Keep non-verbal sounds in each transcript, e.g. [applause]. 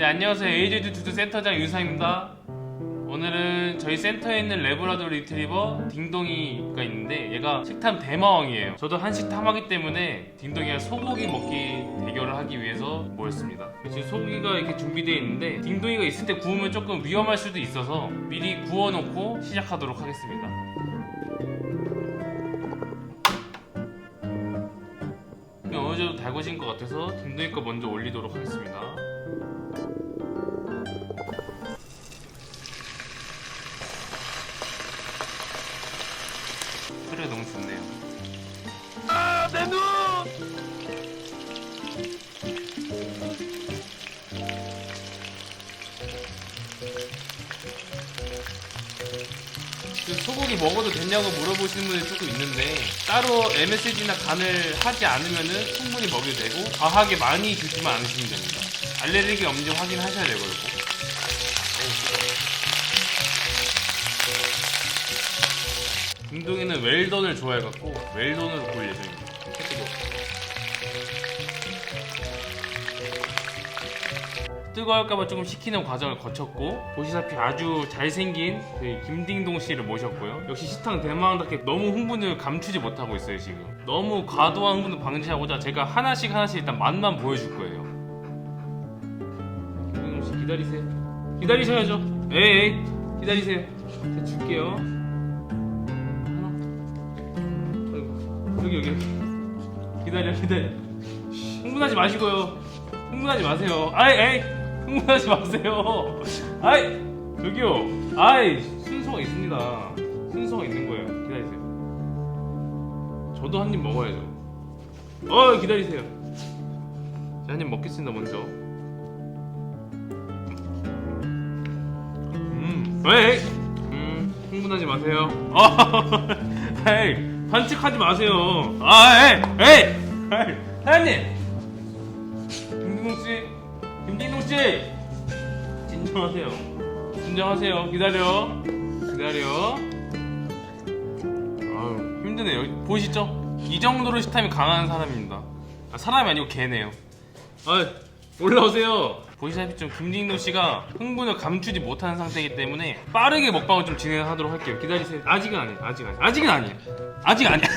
네 안녕하세요. 에이제드 두두 센터장 유사입니다. 오늘은 저희 센터에 있는 레브라도 리트리버 딩동이가 있는데 얘가 식탐 대마왕이에요. 저도 한식 탐하기 때문에 딩동이가 소고기 먹기 대결을 하기 위해서 모였습니다. 지금 소고기가 이렇게 준비되어 있는데 딩동이가 있을 때 구우면 조금 위험할 수도 있어서 미리 구워놓고 시작하도록 하겠습니다. 어느 정도 달궈진 것 같아서 딩동이 거 먼저 올리도록 하겠습니다 소리가 너무 좋네요. 아, 내 눈! 그 소고기 먹어도 되냐고 물어보시는 분이 조금 있는데 따로 MSG나 간을 하지 않으면은 충분히 먹여도 되고 과하게 많이 주지만 않으시면 됩니다. 알레르기 없는지 확인하셔야 되고 이거. 김동희는 웰던을 좋아해갖고 웰던으로 구울 예정입니다. 뜨거울까봐 조금 식히는 과정을 거쳤고 보시다시피 아주 잘생긴 그 김딩동 씨를 모셨고요. 역시 식당 대망답게 너무 흥분을 감추지 못하고 있어요 지금. 너무 과도한 흥분을 방지하고자 제가 하나씩 하나씩 일단 맛만 보여줄 거예요. 씨 기다리세요. 기다리셔야죠. 에이, 에이 기다리세요. 제가 줄게요. 아이고, 여기 여기. 기다려 기다려. 흥분하지 마시고요. 흥분하지 마세요. 아이 에이 흥분하지 마세요. 아이 저기요. 아이 순서가 있습니다. 순서가 있는 거예요. 기다리세요. 저도 한 입 먹어야죠. 어 기다리세요. 자한입 먹겠습니다 먼저 에이 음 흥분하지 마세요 어 [laughs] 에이 반칙하지 마세요. 아, 에이, 에이, 에이, 사장님. 김진동 씨, 김진동 씨, 진정하세요. 진정하세요. 기다려, 기다려. 아유, 힘드네요. 보이시죠? 이 정도로 식탐이 강한 사람입니다. 아, 사람이 아니고 개네요. 아, 올라오세요. 보시다시피 좀 김진동 씨가 흥분을 감추지 못하는 상태이기 때문에 빠르게 먹방을 좀 진행하도록 할게요. 기다리세요. 아직은 아니에요. 아직 아니. 아직은 아니에요. 아직 아니야.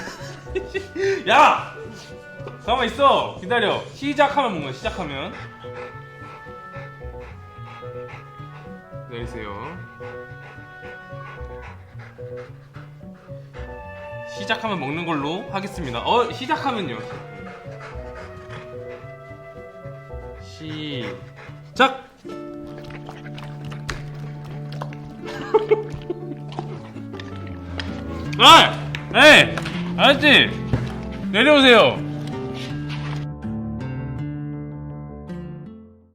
[laughs] 야! 가만 있어. 기다려. 시작하면 뭔가 시작하면. 기다리세요. 시작하면 먹는 걸로 하겠습니다. 어, 시작하면요. 시작. [laughs] 아! 에이! 아저씨! 내려오세요!